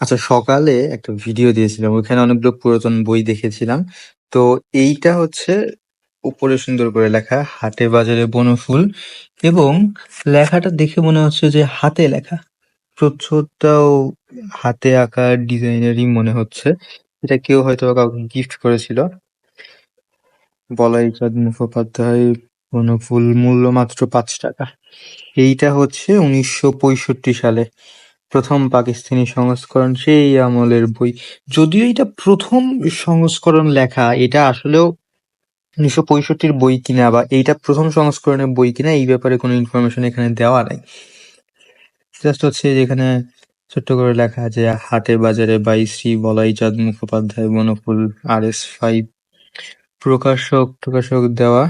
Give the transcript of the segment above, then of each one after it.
আচ্ছা সকালে একটা ভিডিও দিয়েছিলাম। ওখানে অনেকগুলো পুরাতন বই দেখেছিলাম। তো এইটা হচ্ছে উপরে সুন্দর করে লেখা, হাটে বাজারে বনফুল এবং লেখাটা দেখে মনে হচ্ছে যে হাতে লেখা। প্রচ্ছদটাও হাতে আঁকা ডিজাইনেরই মনে হচ্ছে। এটা কেউ হয়তো কাউকে গিফট করেছিল। বলাই বলাইচাঁদ মুখোপাধ্যায়, বনফুল মূল্য মাত্র পাঁচ টাকা। এইটা হচ্ছে উনিশশো পঁয়ষট্টি সালে প্রথম পাকিস্তানি সংস্করণ, সেই আমলের বই। যদিও এটা প্রথম সংস্করণ লেখা, এটা আসলেও উনিশশো পঁয়ষট্টির বই কিনা বা এইটা প্রথম সংস্করণের বই কিনা, এই ব্যাপারে কোনো ইনফরমেশন এখানে দেওয়া নাই। জাস্ট হচ্ছে যেখানে ছোট্ট করে লেখা আছে হাটে বাজারে বাই শ্রী বলাইচাঁদ মুখোপাধ্যায়, বনফুল আর এস ফাইভ। প্রকাশক প্রকাশক দেওয়া।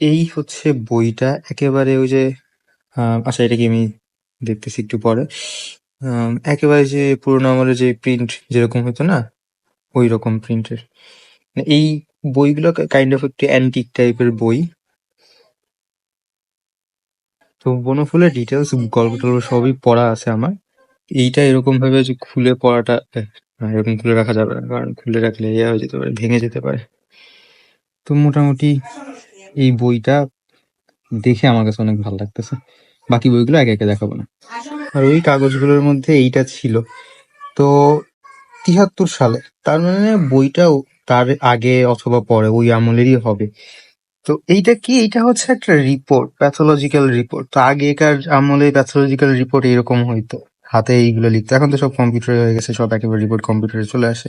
এই হচ্ছে বইটা। একেবারে ওই যে আচ্ছা এটা কি আমি দেখতেছি একটু পরে। একেবারে যে পুরোনো আমলের যে প্রিন্ট যেরকম হতো না ওই রকম প্রিন্টের এই বইগুলো কাইন্ড অফ একটু অ্যান্টিক টাইপের বই। তো বনফুলের ডিটেলস গল্প টল্প সবই পড়া আছে আমার। এইটা এরকম ভাবে যে খুলে পড়াটা এরকম খুলে রাখা যাবে না, কারণ খুলে রাখলে ইয়ে হয়ে যেতে পারে, ভেঙে যেতে পারে। তো মোটামুটি এই বইটা দেখে আমার কাছে অনেক ভালো লাগতেছে। বাকি বইগুলো একে একে দেখাবো না। আর ওই কাগজগুলোর মধ্যে এইটা ছিল। তো তিহাত্তর সালে, তার মানে বইটাও তার আগে অথবা পরে ওই আমলেরই হবে। তো এইটা কি? এইটা হচ্ছে একটা রিপোর্ট প্যাথোলজিক্যাল রিপোর্ট তো আগেকার আমলে প্যাথোলজিক্যাল রিপোর্ট এরকম হইতো। হাতে এইগুলো লিখতো। এখন তো সব কম্পিউটারে হয়ে গেছে, সব একেবারে রিপোর্ট কম্পিউটারে চলে আসে।